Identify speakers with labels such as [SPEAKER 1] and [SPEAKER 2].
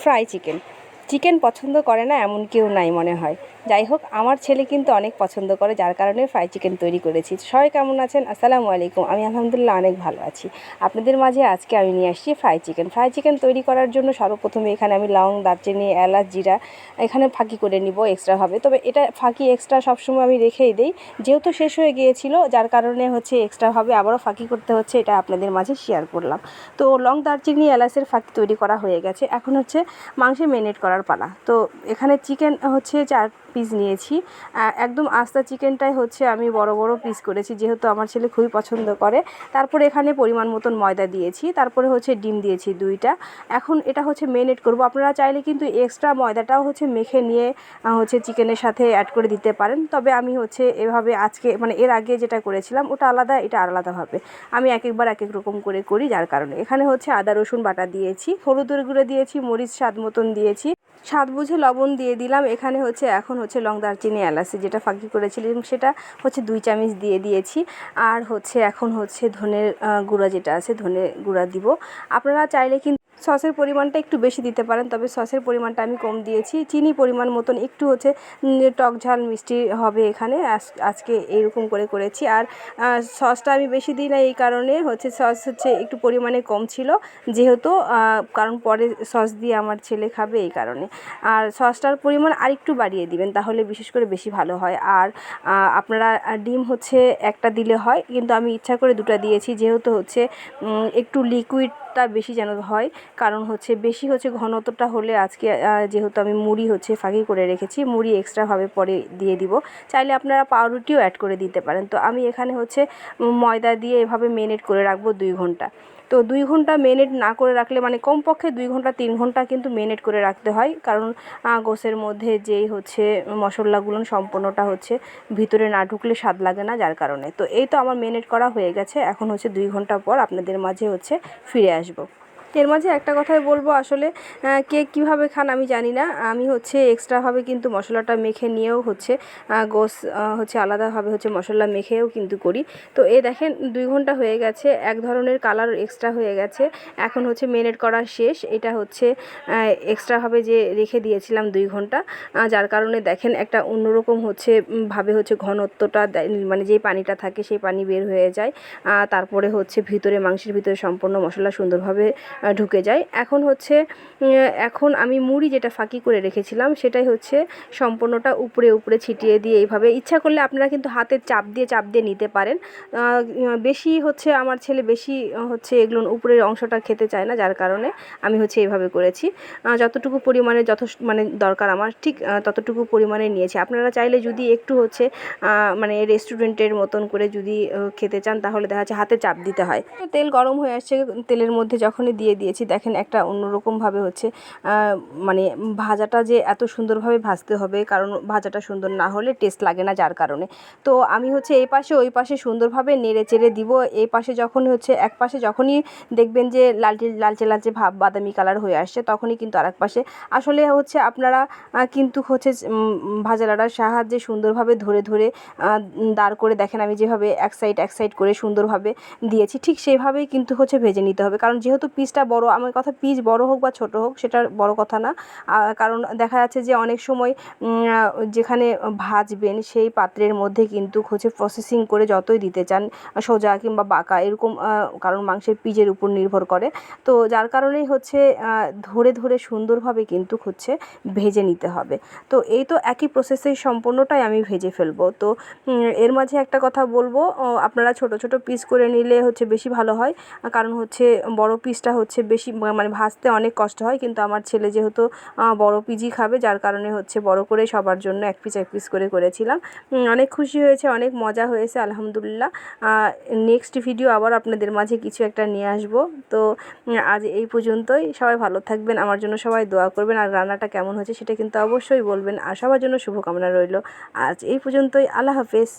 [SPEAKER 1] Fry chicken. Chicken পছন্দ করে না এমন কেউ নাই মনে হয়। যাই হোক, আমার ছেলে কিন্তু অনেক পছন্দ করে, যার কারণে ফ্রাই চিকেন তৈরি করেছি। সবাই কেমন আছেন? আসসালামু আলাইকুম। আমি আলহামদুলিল্লাহ অনেক ভালো আছি। আপনাদের মাঝে আজকে আমি নিয়ে আসছি ফ্রাই চিকেন ফ্রাই চিকেন তৈরি করার জন্য সর্বপ্রথমে এখানে আমি লং, দারচিনি, এলাচ, জিরা এখানে ফাঁকি করে নিব এক্সট্রাভাবে তবে এটা ফাঁকি এক্সট্রা সবসময় আমি রেখেই দিই। যেহেতু শেষ হয়ে গিয়েছিল, যার কারণে হচ্ছে এক্সট্রাভাবে আবারও ফাঁকি করতে হচ্ছে, এটা আপনাদের মাঝে শেয়ার করলাম। তো লং, দারচিনি, এলাচের ফাঁকি তৈরি করা হয়ে গেছে। এখন হচ্ছে মাংসে মেনেট করার পালা। তো এখানে চিকেন হচ্ছে চার পিস নিয়েছি। একদম আস্তা চিকেনটাই হচ্ছে আমি বড় বড় পিস করেছি, যেহেতু আমার ছেলে খুবই পছন্দ করে। তারপরে এখানে পরিমাণ মতন ময়দা দিয়েছি, তারপরে হচ্ছে ডিম দিয়েছি দুইটা। এখন এটা হচ্ছে মেরিনেট করব। আপনারা চাইলে কিন্তু এক্সট্রা ময়দাটাও হচ্ছে মেখে নিয়ে হচ্ছে চিকেনের সাথে অ্যাড করে দিতে পারেন। তবে আমি হচ্ছে এভাবে আজকে মানে এর আগে যেটা করেছিলাম, ওটা আলাদা, এটা আলাদাভাবে আমি এক একবার এক এক রকম করে করি, যার কারণে। এখানে হচ্ছে আদা, রসুন বাটা দিয়েছি, হলুদের গুঁড়ো দিয়েছি, মরিচ স্বাদ মতন দিয়েছি। স্বাদ বুঝে লবণ দিয়ে দিলাম। এখানে হচ্ছে এখন হচ্ছে লং দারচিনি এলাচি যেটা ফাঁকি করেছিলাম সেটা হচ্ছে দুই চামচ দিয়ে দিয়েছি। আর হচ্ছে এখন হচ্ছে ধনের গুঁড়া যেটা আছে ধনে গুঁড়া দিব। আপনারা চাইলে কিন্তু সসের পরিমাণটা একটু বেশি দিতে পারেন, তবে সসের পরিমাণটা আমি কম দিয়েছি। চিনি পরিমাণ মতন একটু হচ্ছে টক ঝাল মিষ্টি হবে এখানে আজ- আজকে এইরকম করে করেছি। আর সসটা আমি বেশি দিই না এই কারণে, হচ্ছে সস হচ্ছে একটু পরিমাণে কম ছিল, যেহেতু কারণ পরে সস দিয়ে আমার ছেলে খাবে এই কারণে। আর সসটার পরিমাণ আরেকটু বাড়িয়ে দিবেন, তাহলে বিশেষ করে বেশি ভালো হয়। আর আপনারা ডিম হচ্ছে একটা দিলে হয়, কিন্তু আমি ইচ্ছা করে দুটো দিয়েছি, যেহেতু হচ্ছে একটু লিকুইডটা বেশি যেন হয় কারণ হচ্ছে বেশি হচ্ছে ঘনত্বটা হলে আজকে যেহেতু আমি মুড়ি হচ্ছে ফাঁকি করে রেখেছি, মুড়ি এক্সট্রাভাবে পরে দিয়ে দিব। চাইলে আপনারা পাউরুটিও অ্যাড করে দিতে পারেন। তো আমি এখানে হচ্ছে ময়দা দিয়ে এভাবে মেরিনেট করে রাখব দুই ঘণ্টা। তো দুই ঘণ্টা মেনেট না করে রাখলে মানে কমপক্ষে দুই ঘণ্টা, তিন ঘণ্টা কিন্তু মেরিনেট করে রাখতে হয়। কারণ গোসের মধ্যে যেই হচ্ছে মশলাগুলো সম্পূর্ণটা হচ্ছে ভিতরে না ঢুকলে স্বাদ লাগে না যার কারণে। তো এই তো আমার মেনেট করা হয়ে গেছে। এখন হচ্ছে দুই ঘণ্টা পর আপনাদের মাঝে হচ্ছে ফিরে আসব। এর মাঝে একটা কথাই বলব আসলে কে কীভাবে খান আমি জানি না। আমি হচ্ছে এক্সট্রাভাবে কিন্তু মশলাটা মেখে নিয়েও হচ্ছে গোস হচ্ছে আলাদাভাবে হচ্ছে মশলা মেখেও কিন্তু করি। তো এ দেখেন দুই ঘণ্টা হয়ে গেছে, এক ধরনের কালার এক্সট্রা হয়ে গেছে। এখন হচ্ছে মেরিনেট করা শেষ, এটা হচ্ছে এক্সট্রাভাবে যে রেখে দিয়েছিলাম দুই ঘণ্টা যার কারণে দেখেন একটা অন্যরকম হচ্ছে ভাবে হচ্ছে ঘনত্বটা মানে যেই পানিটা থাকে সেই পানি বের হয়ে যায়। তারপরে হচ্ছে ভিতরে মাংসের ভিতরে সম্পূর্ণ মশলা সুন্দরভাবে ঢুকে যায়। এখন হচ্ছে এখন আমি মুড়ি যেটা ফাঁকি করে রেখেছিলাম, সেটাই হচ্ছে সম্পূর্ণটা উপরে উপরে ছিটিয়ে দিয়ে এইভাবে। ইচ্ছা করলে আপনারা কিন্তু হাতে চাপ দিয়ে চাপ দিয়ে নিতে পারেন। বেশি হচ্ছে আমার ছেলে বেশি হচ্ছে এগুলো উপরের অংশটা খেতে চায় না, যার কারণে আমি হচ্ছে এইভাবে করেছি। যতটুকু পরিমাণে যথ মানে দরকার আমার, ঠিক ততটুকু পরিমাণে নিয়েছি। আপনারা চাইলে যদি একটু হচ্ছে মানে রেস্টুরেন্টের মতন করে যদি খেতে চান, তাহলে দেখা যাচ্ছে হাতে চাপ দিতে হয়। তেল গরম হয়ে আসছে, তেলের মধ্যে যখনই দিয়ে দিয়েছি। দেখেন একটা অন্যরকমভাবে হচ্ছে মানে ভাজাটা যে এত সুন্দরভাবে ভাজতে হবে, কারণ ভাজাটা সুন্দর না হলে টেস্ট লাগে না যার কারণে। তো আমি হচ্ছে এই পাশে ওই পাশে সুন্দরভাবে নেড়ে চেড়ে দিব। এই পাশে যখন হচ্ছে, এক পাশে যখনই দেখবেন যে লালচে লালচে লালচে ভাব, বাদামি কালার হয়ে আসছে, তখনই কিন্তু আরেক পাশে। আসলে হচ্ছে আপনারা কিন্তু হচ্ছে ভাজালাটার সাহায্যে সুন্দরভাবে ধরে ধরে দাঁড় করে দেখেন আমি যেভাবে এক সাইড এক সাইড করে সুন্দরভাবে দিয়েছি, ঠিক সেইভাবেই কিন্তু হচ্ছে ভেজে নিতে হবে। কারণ যেহেতু পিসটা বড়, আমার কথা পিস বড় হোক বা ছোট হোক, সেটার বড় কথা না। কারণ দেখা যাচ্ছে যে অনেক সময় যেখানে ভাজবেন সেই পাত্রের মধ্যে কিন্তু হচ্ছে প্রসেসিং করে যতই দিতে চান, সোজা কিংবা বাঁকা, এরকম কারণ মাংসের পিজের উপর নির্ভর করে। তো যার কারণেই হচ্ছে ধরে ধরে সুন্দরভাবে কিন্তু হচ্ছে ভেজে নিতে হবে। তো এই তো একই প্রসেসেই সম্পূর্ণটাই আমি ভেজে ফেলব। তো এর মাঝে একটা কথা বলব আপনারা ছোট ছোট পিস করে নিলে হচ্ছে বেশি ভালো হয়। কারণ হচ্ছে বড় পিসটা হচ্ছে বেশি মানে ভাজতে অনেক কষ্ট হয়, কিন্তু আমার ছেলে যেহেতু বড় পিসই খাবে, যার কারণে হচ্ছে বড় করে সবার জন্য এক পিস এক পিস করে করেছিলাম। অনেক খুশি হয়েছে, অনেক মজা হয়েছে, আলহামদুলিল্লাহ। নেক্সট ভিডিও আবার আপনাদের মাঝে কিছু একটা নিয়ে আসব। তো আজ এই পর্যন্তই। সবাই ভালো থাকবেন, আমার জন্য সবাই দোয়া করবেন, আর রান্নাটা কেমন হয়েছে সেটা কিন্তু অবশ্যই বলবেন, আর সবার জন্য শুভকামনা রইল। আজ এই পর্যন্তই, আল্লাহ হাফেজ।